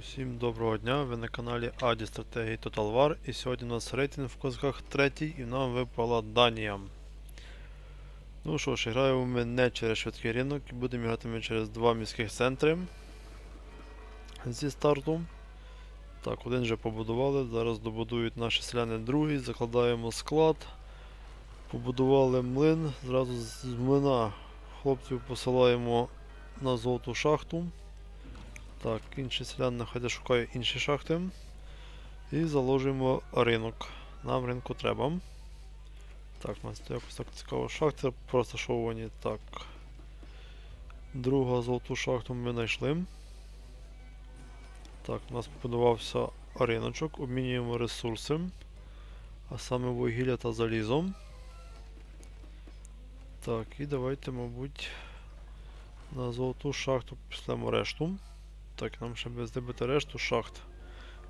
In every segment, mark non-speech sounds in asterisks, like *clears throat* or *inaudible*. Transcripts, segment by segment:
Усім доброго дня, ви на каналі Аді Стратегії Total War і сьогодні у нас рейтинг в козаках третій і нам випала Данія. Ну що ж, граємо ми не через швидкий ринок будемо грати ми через два міських центри зі старту. Так, один вже побудували, зараз добудують наші селяни другий, закладаємо склад. Побудували млин, зразу з млина хлопців посилаємо на золоту шахту. Так, інші селяни нехай шукає інші шахти. І заложуємо ринок. Нам ринку треба. Так, у нас якось так цікаво. Шахти розташовані. Так. Другу золоту шахту ми знайшли. Так, у нас побудувався риночок, обмінюємо ресурси. А саме вугілля та залізо. Так, і давайте, мабуть, на золоту шахту пішлемо решту. Так, нам ще без здибити решту шахт.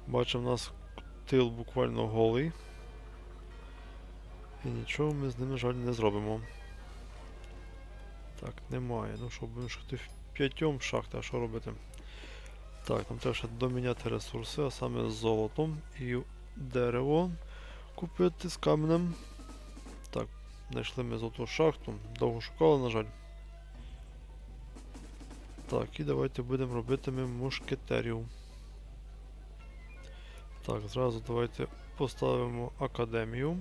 Бачимо, у нас тил буквально голий. І нічого ми з ним, на жаль, не зробимо. Так, немає. Ну що, будемо шахти в п'ятьом шахти, а що робити? Так, нам треба ще доміняти ресурси, а саме з золотом і дерево купити з каменем. Так, знайшли ми золоту шахту. Довго шукали, на жаль. Так, і давайте будемо робити ми мушкетерів. Так, зразу давайте поставимо академію.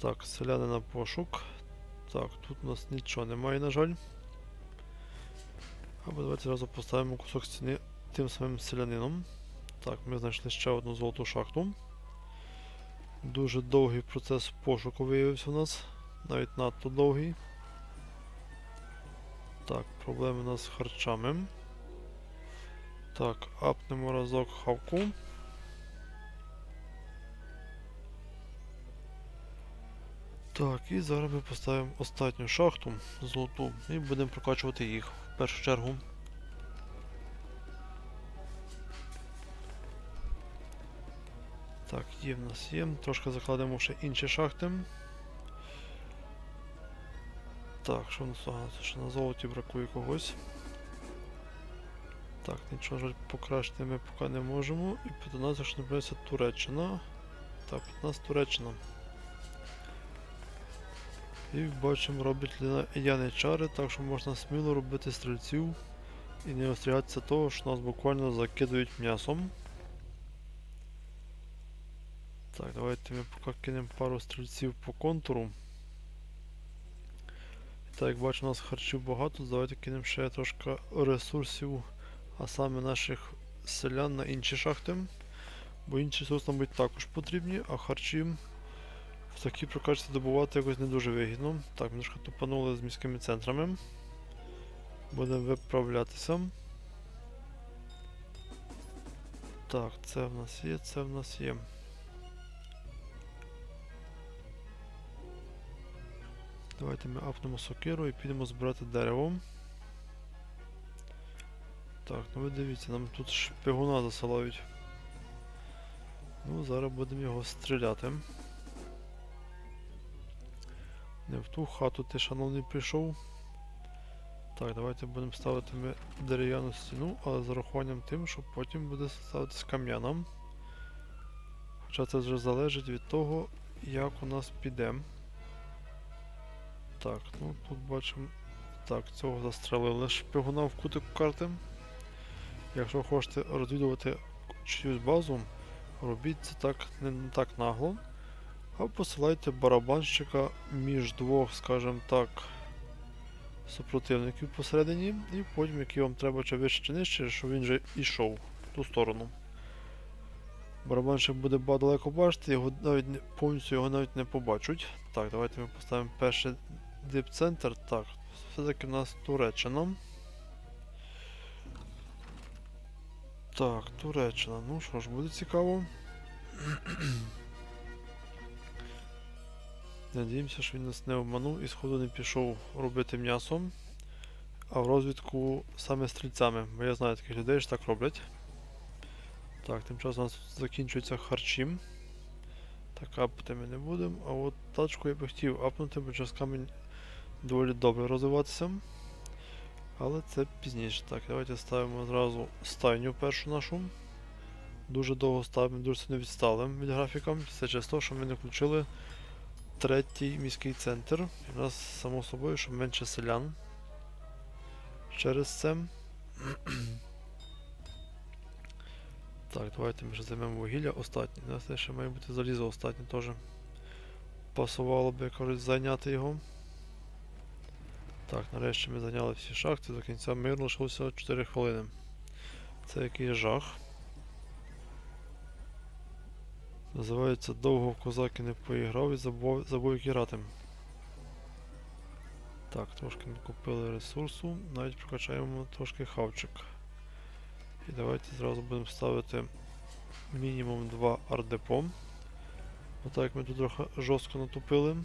Так, селяни на пошук. Так, тут у нас нічого немає, на жаль. Або давайте зразу поставимо кусок стіни тим самим селянином. Так, ми знайшли ще одну золоту шахту. Дуже довгий процес пошуку виявився у нас. Навіть надто довгий. Так, проблеми у нас з харчами. Так, апнемо разок хавку. Так, і зараз ми поставимо останню шахту золоту і будемо прокачувати їх в першу чергу. Так, є в нас є. Трошки закладемо ще інші шахти. Так, що в нас ага, ще на золоті бракує когось. Так, нічого покращити ми поки не можемо. І під нас якщо набереться Туреччина. Так, під нас Туреччина. І бачимо, роблять Яни чари, так що можна сміло робити стрільців і не остерігатися того, що нас буквально закидують м'ясом. Так, давайте ми поки кинемо пару стрільців по контуру. Так, як бачу, у нас харчів багато, давайте кинемо ще трошки ресурсів, а саме наших селян на інші шахти. Бо інші ресурси, мабуть, також потрібні, а харчі в такій прокачці добувати якось не дуже вигідно. Так, ми трошки тупанули з міськими центрами. Будемо виправлятися. Так, це в нас є, це в нас є. Давайте ми апнемо сокиру і підемо збирати дерево. Так, ну ви дивіться, нам тут шпигуна засилають. Ну, зараз будемо його стріляти. Не в ту хату ти, шановний, прийшов. Так, давайте будемо ставити ми дерев'яну стіну, але з урахуванням тим, що потім буде ставитись кам'яна. Хоча це вже залежить від того, як у нас піде. Так, ну тут бачимо. Так, цього застрелили шпигуна в кутик карти. Якщо хочете розвідувати чиюсь базу, робіть це так не, так нагло. А посилайте барабанщика між двох, скажімо так, супротивників посередині, і потім, який вам треба чи вище чи нижче, щоб він вже йшов в ту сторону. Барабанщик буде далеко бачити, його навіть повністю його навіть не побачать. Так, давайте ми поставимо перший дипцентр. Так, все-таки в нас Туреччина. Так, Туреччина. Ну що ж, буде цікаво. Надіємося, що він нас не обманув і сходу не пішов робити м'ясо, а в розвідку саме стрільцями. Бо я знаю таких людей, що так роблять. Так, тим часом у нас тут закінчуються харчі. Так, апати ми не будемо. А от тачку я би хотів апнути, бо через камінь доволі добре розвиватися. Але це пізніше. Так, давайте ставимо зразу стайню першу нашу. Дуже довго ставимо, дуже сильно відстали від графіка. Це через те, що ми не включили третій міський центр. І в нас, само собою, що менше селян. Через це. *clears throat* Так, давайте ми ще займемо вугілля останнє. У нас ще має бути залізо останнє теж. Пасувало б, як кажуть, зайняти його. Так, нарешті ми зайняли всі шахти, до кінця миру лишилося 4 хвилини. Це який жах. Називається довго в козаки не поіграв і забув, забув як грати. Так, трошки ми купили ресурсу, навіть прокачаємо трошки хавчик. І давайте зразу будемо ставити мінімум 2 ардепо. Отак ми тут трохи жорстко натупили.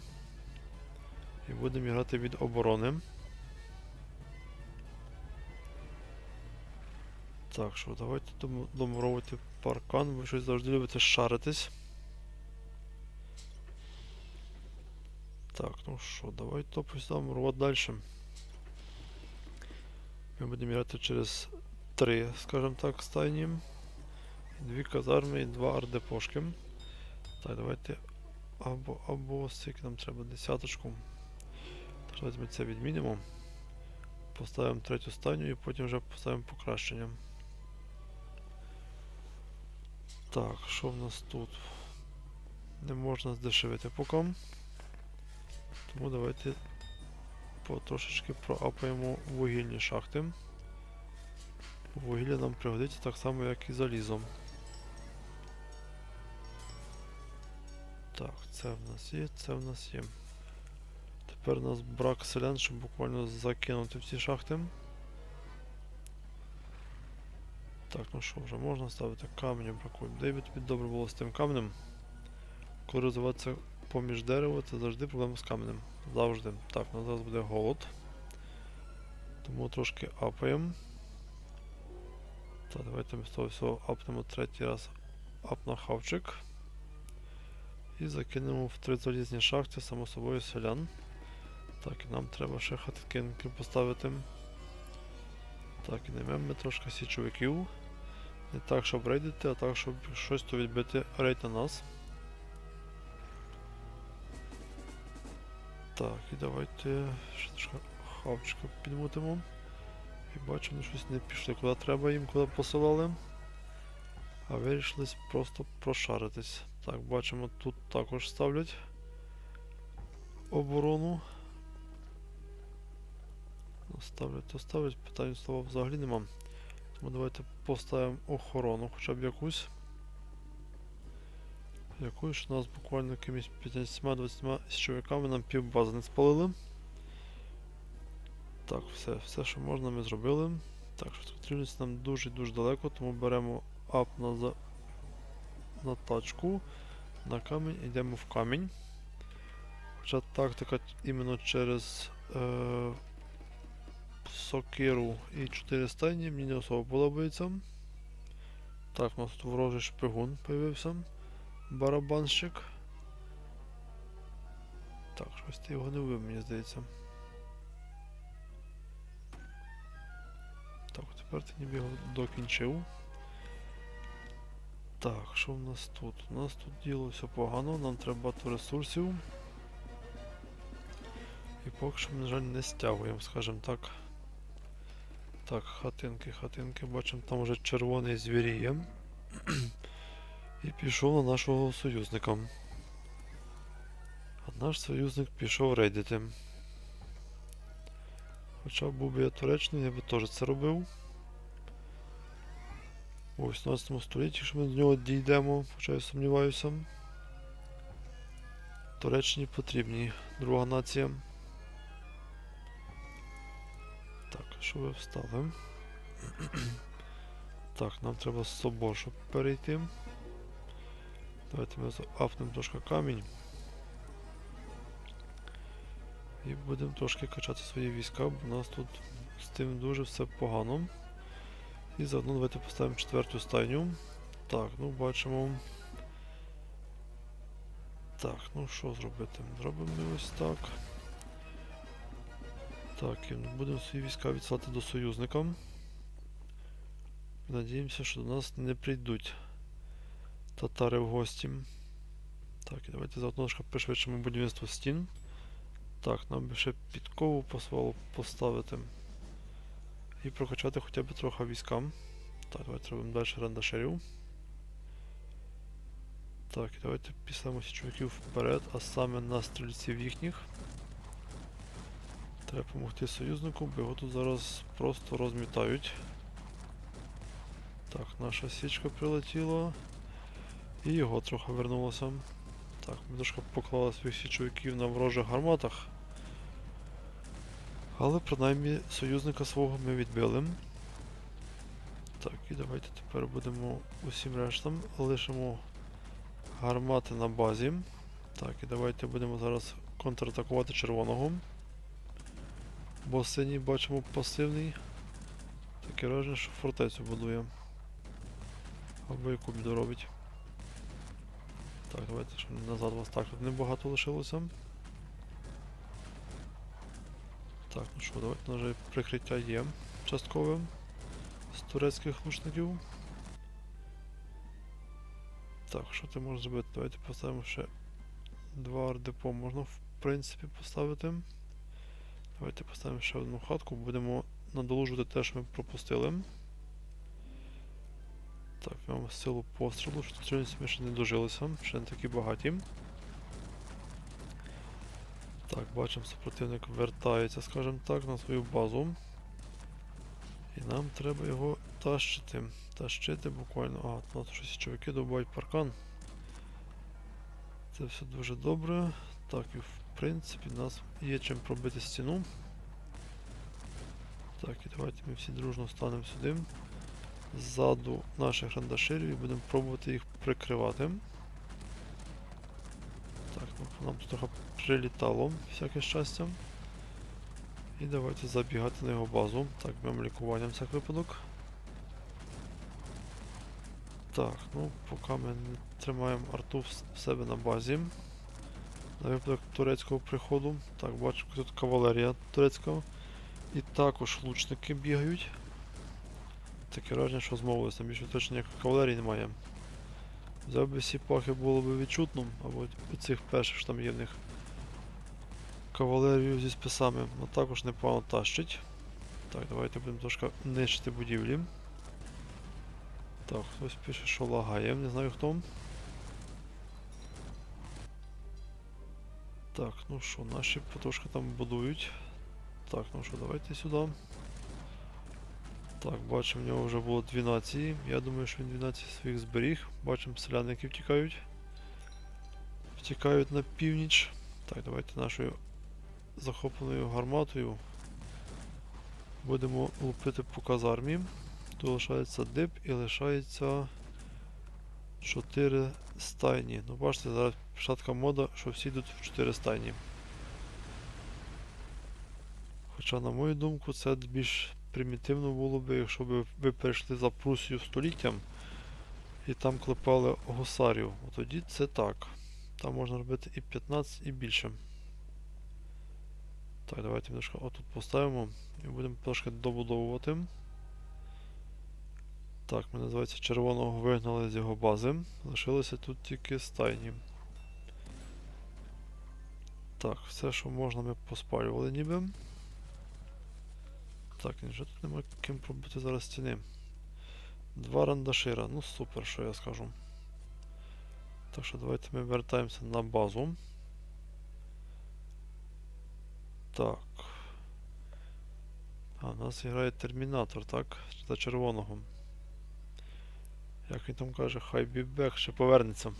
І будемо грати від оборони. Так що, давайте дом- домуровувати паркан, ви щось завжди любите шаритись. Так, ну що, давайте то поставимо мурувати далі. Ми будемо грати через три, скажімо так, стайні. Дві казарми і два ардепошки. Так, давайте або, або скільки нам треба десяточку. Так, давайте ми це відмінимо. Поставимо третю стайню і потім вже поставимо покращення. Так, що в нас тут? Не можна здешевити поки. Тому давайте потрошечки проапаємо вугільні шахти. Вугілля нам пригодиться так само, як і залізо. Так, це в нас є, це в нас є. Тепер у нас брак селян, щоб буквально закинути всі шахти. Так, ну що, вже можна ставити камені бракує. Де тобі добре було з тим каменем? Коли розвиватися поміж дерева, це завжди проблема з каменем. Завжди. Так, у нас зараз буде голод. Тому трошки апаємо. Так, давайте ми з того всього апнемо третій раз ап на хавчик. І закинемо в три залізні шахти, само собою селян. Так, і нам треба ще хатинки поставити. Так, і наймемо ми трошки січовиків. Не так, щоб рейдити, а так, щоб щось то відбити рейд на нас. Так, і давайте ще трошки хавчика підмутимо. І бачимо, щось не пішли куди треба їм, куди посилали. А вирішили просто прошаритись. Так, бачимо, тут також ставлять оборону. Ну, ставлять, то ставлять, питань слова взагалі нема. Тому давайте поставимо охорону хоча б якусь. Якусь що нас буквально якимись 15-20 січовиками нам півбази не спалили. Так, все, все, що можна, ми зробили. Так, швидкотрільність нам дуже-дуже далеко, тому беремо ап на, за... на тачку, на камінь, йдемо в камінь. Хоча тактика іменно через е... сокиру і 4 стайні мені не особо подобається. Так, у нас тут ворожий шпигун появився. Барабанщик. Так, щось ти його не вбив, мені здається. Так, тепер ти ніби його докінчив. Так, що в нас тут? У нас тут діло все погано, нам треба багато ресурсів. І поки що на жаль, не стягуємо, скажімо так. Так, хатинки, хатинки, бачимо, там вже червоний звіріє. *clears throat* І пішов на нашого союзника. А наш союзник пішов рейдити. Хоча був би я Туреччиною, я би теж це робив. У 18 столітті, якщо ми до нього дійдемо, хоча я сумніваюся. Туреччині потрібні друга нація. Що ви встали? так, нам треба з собор, щоб перейти. Давайте ми афнемо трошки камінь. І будемо трошки качати свої війська, бо у нас тут з тим дуже все погано. І заодно давайте поставимо четверту стайню. Так, ну бачимо. Так, ну що зробити? Зробимо ось так. Так, будемо свої війська відсилати до союзника. Надіємося, що до нас не прийдуть татари в гості. Так, і давайте трошки пришвидшимо будівництво стін. Так, нам би ще підкову посвалу поставити. І прокачати хоча б трохи військам. Так, давайте робимо далі рандашерів. Так, і давайте післемо чуваків вперед, а саме на стрільців їхніх. Треба допомогти союзнику, бо його тут зараз просто розмітають. Так, наша січка прилетіла. І його трохи вернулося. Так, ми трошки поклали своїх січовиків на ворожих гарматах. Але принаймні союзника свого ми відбили. Так, і давайте тепер будемо усім рештам. Лишимо гармати на базі. Так, і давайте будемо зараз контратакувати червоного. Бо синій бачимо пасивний. Таке враження, що фортецю будує. Або яку біду робить. Так, давайте ще назад вас так тут небагато лишилося. Так, ну що, давайте вже прикриття є часткове з турецьких лучників. Так, що ти можеш зробити? Давайте поставимо ще два ардепо можна в принципі поставити. Давайте поставимо ще одну хатку, будемо надолужувати те, що ми пропустили. Так, маємо силу пострілу, що тут ми ще не дожилися, ще не такі багаті. Так, бачимо, супротивник вертається, скажімо так, на свою базу. І нам треба його тащити. Тащити буквально. А, нас щось чоловіки добувають паркан. Це все дуже добре. Так, і в принципі у нас є чим пробити стіну. Так, і давайте ми всі дружно станемо сюди. Ззаду наших рандаширів і будемо пробувати їх прикривати. Так, ну, нам тут трохи прилітало, всяке щастя. І давайте забігати на його базу. Так, беремо лікування всяк випадок. Так, ну поки ми тримаємо арту в себе на базі. На випадок турецького приходу. Так, бачимо, тут кавалерія турецька. І також лучники бігають. Таке враження, що змовилися, більше точно ніякої кавалерії немає. Взяв би сіпахи було б відчутно, або у цих перших що там є в них кавалерію зі списами, але також непогано тащить. Так, давайте будемо трошки нищити будівлі. Так, хтось пише, що лагає, не знаю хто. Так, ну що, наші потрошки там будують. Так, ну що, давайте сюди. Так, бачимо, в нього вже було дві нації. Я думаю, що він 12 своїх зберіг. Бачимо, селяни, які втікають. Втікають на північ. Так, давайте нашою захопленою гарматою будемо лупити по казармі. Тут лишається дип і лишається 4 стайні. Ну, бачите, зараз пішла така мода, що всі йдуть в 4 стайні. Хоча, на мою думку, це більш примітивно було б, якщо б ви перейшли за Прусію століттям і там клепали гусарів. Тоді це так. Там можна робити і 15, і більше. Так, давайте немножко отут поставимо і будемо трошки добудовувати. Так, ми називається червоного вигнали з його бази. Лишилося тут тільки стайні. Так, все, що можна, ми поспалювали ніби. Так, вже тут нема ким пробити зараз стіни. Два рандашира, ну супер, що я скажу. Так що давайте ми вертаємося на базу. Так. А, у нас грає термінатор, так? За червоного. Як він там каже, хай бібек ще повернеться.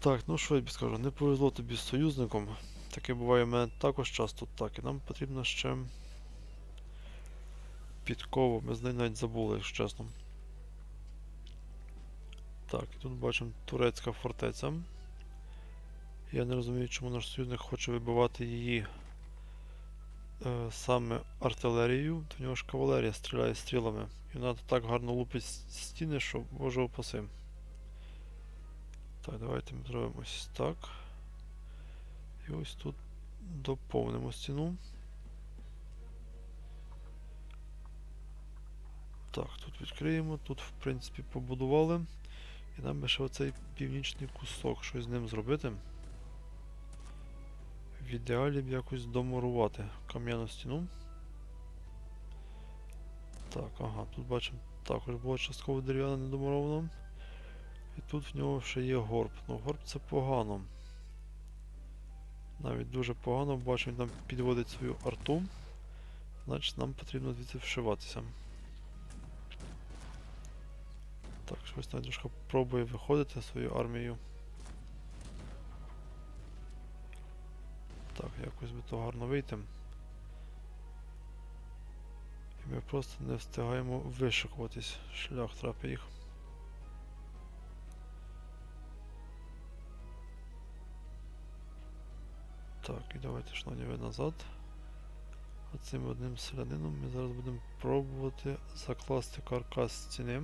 Так, ну що я тобі скажу, не повезло тобі з союзником. Таке буває в мене також часто так. І нам потрібно ще підкову. Ми з нею навіть забули, якщо чесно. Так, і тут бачимо турецька фортеця. Я не розумію, чому наш союзник хоче вибивати її е, саме артилерією, то в нього ж кавалерія стріляє стрілами. І вона так гарно лупить стіни, що боже опаси. Так, давайте ми зробимо ось так. І ось тут доповнимо стіну. Так, тут відкриємо, тут в принципі побудували. І нам би ще оцей північний кусок, щось з ним зробити. В ідеалі б якось домурувати кам'яну стіну. Так, ага, тут бачимо також було частково дерев'яне недомуровано. І тут в нього ще є горб. Ну горб це погано. Навіть дуже погано, бачимо, він там підводить свою арту. Значить нам потрібно звідси вшиватися. Так, щось навіть трошки пробує виходити своєю армією. Так, якось би то гарно вийти. І ми просто не встигаємо вишикуватись. Шлях трапи їх. Так, і давайте шановні назад. Оцим одним селянином ми зараз будемо пробувати закласти каркас стіни.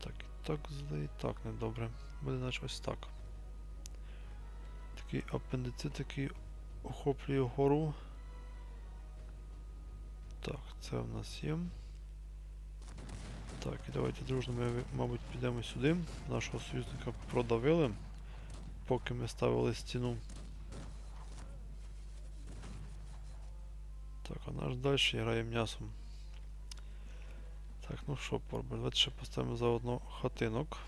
Так, і так зле, і так недобре. Буде наче ось так. Такий апендицит такий охоплює гору. Так, це в нас є. Так, і давайте дружно ми, мабуть, підемо сюди. Нашого союзника продавили, поки ми ставили стіну. Так, а наш далі грає м'ясом. Так, ну що, порбель, давайте ще поставимо заодно хатинок.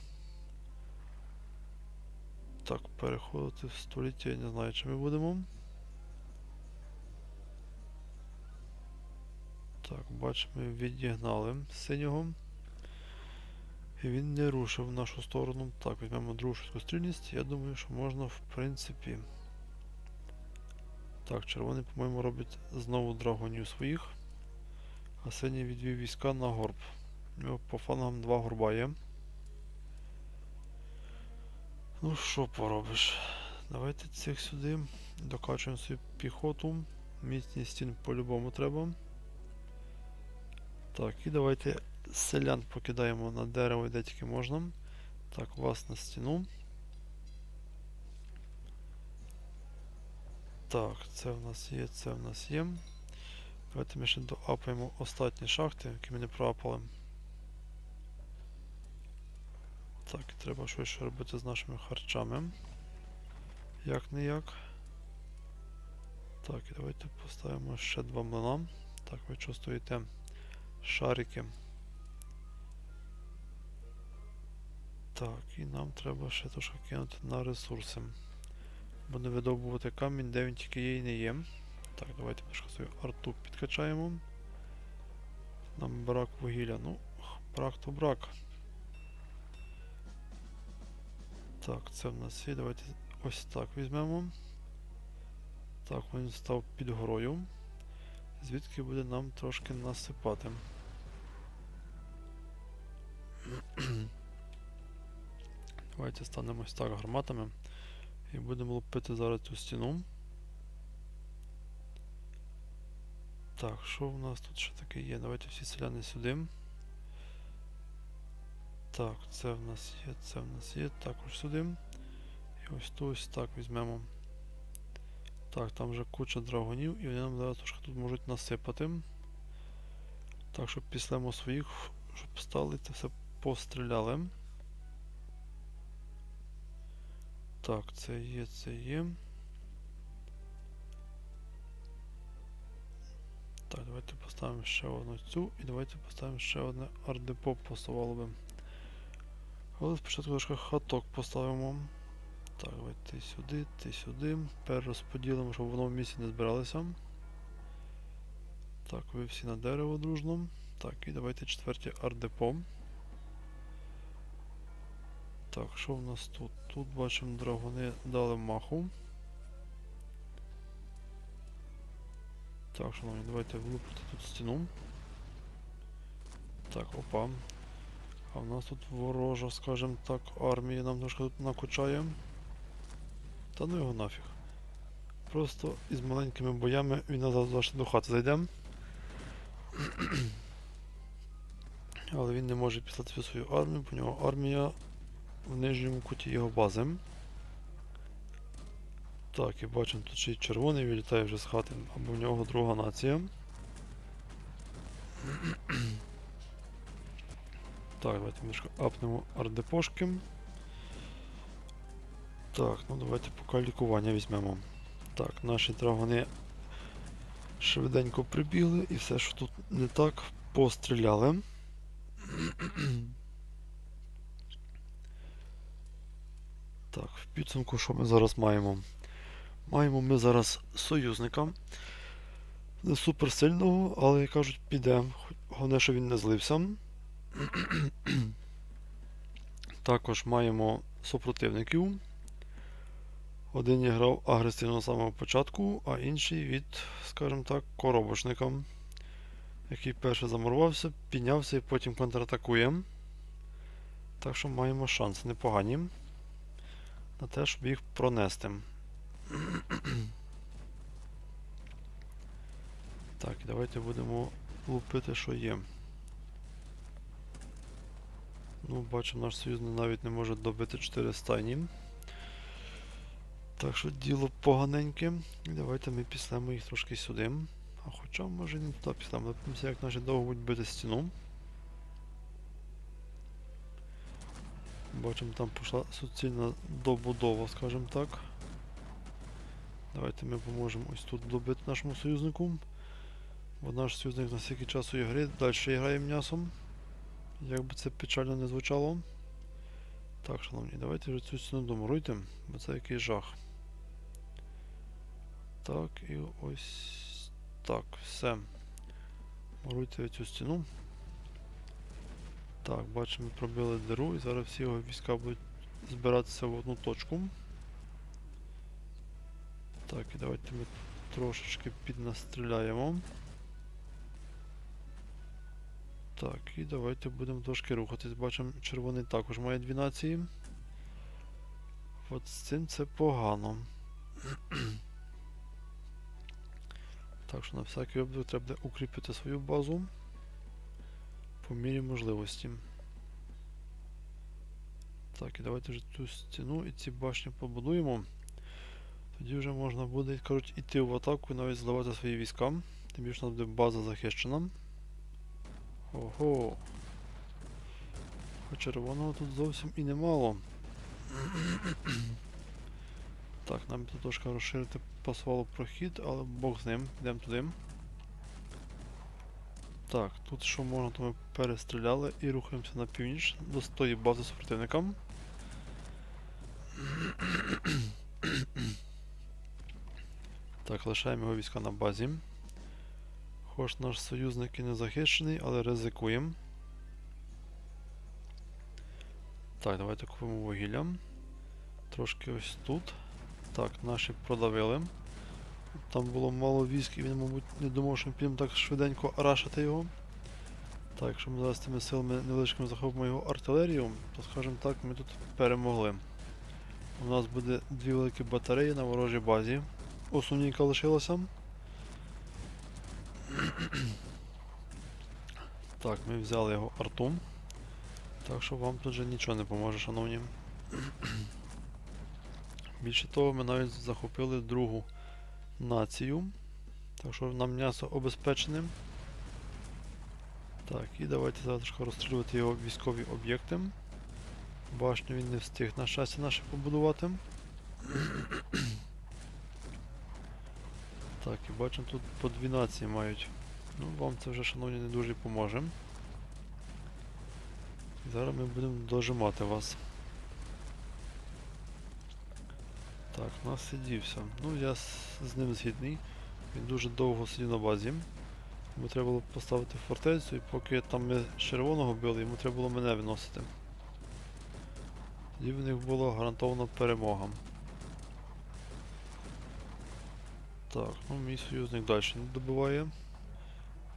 Так, переходити в століття, я не знаю, чи ми будемо. Так, бачимо, відігнали синього. І він не рушив в нашу сторону. Так, візьмемо другу швидкострільність. Я думаю, що можна, в принципі. Так, червоний, по-моєму, робить знову драгонів своїх. А синій відвів війська на горб. У нього по флангам два горба є. Ну що поробиш? Давайте цих сюди. Докачуємо свою піхоту. Міцність стін по-любому треба. Так, і давайте селян покидаємо на дерево, де тільки можна. Так, вас на стіну. Так, це в нас є, це в нас є. Давайте ми ще доапаємо останні шахти, які ми не проапали. Так, треба щось робити з нашими харчами. Як не як. Так, і давайте поставимо ще два млина. Так, ви чувствуєте шарики. Так, і нам треба ще трошки кинути на ресурси. Буде видобувати камінь, де він тільки є і не є. Так, давайте трошки свою арту підкачаємо. Нам брак вугілля. Ну, брак то брак. Так, це в нас є. Давайте ось так візьмемо. Так, він став під горою. Звідки буде нам трошки насипати. *clears throat* Давайте станемо ось так гарматами. І будемо лупити зараз цю стіну. Так, що в нас тут ще таке є? Давайте всі селяни сюди. Так, це в нас є, це в нас є, також сюди. І ось тут ось так візьмемо. Так, там вже куча драгонів і вони нам зараз трошки тут можуть насипати. Так, щоб післемо своїх, щоб стали це все постріляли. Так, це є, це є. Так, давайте поставимо ще одну цю і давайте поставимо ще одне ардепо посувало би. Але спочатку трошки хаток поставимо. Так, давайте сюди, ти сюди. Перерозподілимо, щоб воно в місці не збиралося. Так, ви всі на дерево дружно. Так, і давайте четверті ардепо. Так, що в нас тут? Тут бачимо драгони дали маху. Так, шановні, давайте влупити тут стіну. Так, опа. А в нас тут ворожа, скажімо так, армія нам трошки тут накучає. Та ну його нафіг. Просто із маленькими боями він назад завжди до хати зайде. *clears throat* Але він не може післати свою армію, бо нього армія в нижньому куті його бази. Так, і бачимо, тут ще й червоний вилітає вже з хати, або в нього друга нація. *clears throat* Так, давайте немножко апнемо ардепошки. Так, ну давайте поки лікування візьмемо. Так, наші драгони швиденько прибігли і все, що тут не так, постріляли. *clears throat* Так, в підсумку, що ми зараз маємо? Маємо ми зараз союзника. Не супер сильного, але як кажуть, піде. Головне, що він не злився. *clears throat* Також маємо супротивників. Один грав агресивно з самого початку, а інший від, скажімо так, коробочника, який перший замурувався, піднявся і потім контратакує. Так що маємо шанси непогані на те, щоб їх пронести. Так, давайте будемо лупити, що є. Ну, бачимо, наш союзний навіть не може добити 4 стайні. Так що діло поганеньке. І давайте ми післемо їх трошки сюди. А хоча може не туди післемо. Подивимося, як наші довго будуть бити стіну. Бачимо, там пішла суцільна добудова, скажімо так. Давайте ми поможемо ось тут добити нашому союзнику. Бо наш союзник на стільки часу ігри далі грає м'ясом. Як би це печально не звучало. Так, шановні, давайте вже цю стіну домуруйте, бо це який жах. Так, і ось так, все. Муруйте цю стіну. Так, бачимо, пробили диру і зараз всі його війська будуть збиратися в одну точку. Так, і давайте ми трошечки піднастріляємо. Так, і давайте будемо трошки рухатись. Бачимо, червоний також має дві нації. От з цим це погано. так що на всякий випадок треба буде укріпити свою базу по мірі можливості. Так, і давайте вже цю стіну і ці башні побудуємо. Тоді вже можна буде, кажуть, іти в атаку і навіть зливати свої війська. Тим більше у нас буде база захищена. Ого. А червоного тут зовсім і немало. так, нам тут трошки розширити пасувало прохід, але Бог з ним, йдемо туди. Так, тут що можна, то ми перестріляли і рухаємося на північ до тої бази супротивника. так, лишаємо його війська на базі. Хоч наш союзник і не захищений, але ризикуємо. Так, давайте купимо вугілля. Трошки ось тут. Так, наші продавили. Там було мало військ і він, мабуть, не думав, що ми підемо так швиденько рашити його. Так, якщо ми зараз тими силами невеличкими захопимо його артилерію, то скажімо так, ми тут перемогли. У нас буде дві великі батареї на ворожій базі. Основні, яка лишилася. *clears throat* Так, ми взяли його арту. Так що вам тут вже нічого не поможе, шановні. *clears throat* Більше того, ми навіть захопили другу націю. Так що нам м'ясо обезпечене. Так, і давайте зараз розстрілювати його військові об'єкти. Башню він не встиг на щастя наше побудувати. *clears throat* Так, і бачимо, тут по 12 мають. Ну, вам це вже, шановні, не дуже поможе. Зараз ми будемо дожимати вас. Так, у нас сидівся. Ну, я з, ним згідний. Він дуже довго сидів на базі. Йому треба було поставити фортецю і поки там ми червоного били, йому треба було мене виносити. Тоді в них була гарантована перемога. Так, ну мій союзник далі не добиває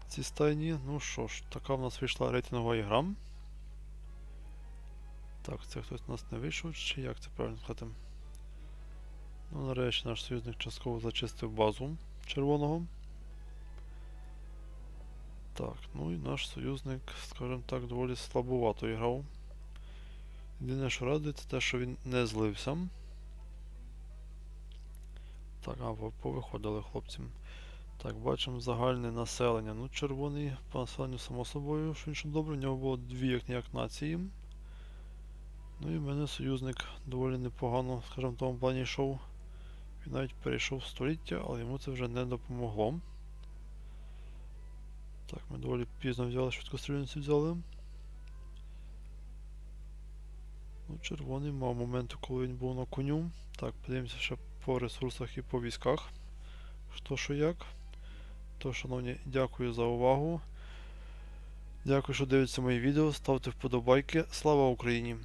ці стайні. Ну що ж, така в нас вийшла рейтингова ігра. Так, це хтось у нас не вийшов, чи як це правильно сказати? Ну, нарешті наш союзник частково зачистив базу червоного. Так, ну і наш союзник, скажімо так, доволі слабовато грав. Єдине, що радує, це те, що він не злився. Так, а повиходили хлопці. Так, бачимо загальне населення. Ну, червоний по населенню, само собою, що інше добре. У нього було дві як ніяк нації. Ну і в мене союзник доволі непогано, скажімо, в тому плані йшов. Він навіть перейшов в століття, але йому це вже не допомогло. Так, ми доволі пізно взяли, швидкострільниці взяли. Ну, червоний мав моменти, коли він був на коню. Так, подивимося ще по ресурсах і по військах. Що що як. То, шановні, дякую за увагу. Дякую, що дивитеся мої відео. Ставте вподобайки. Слава Україні!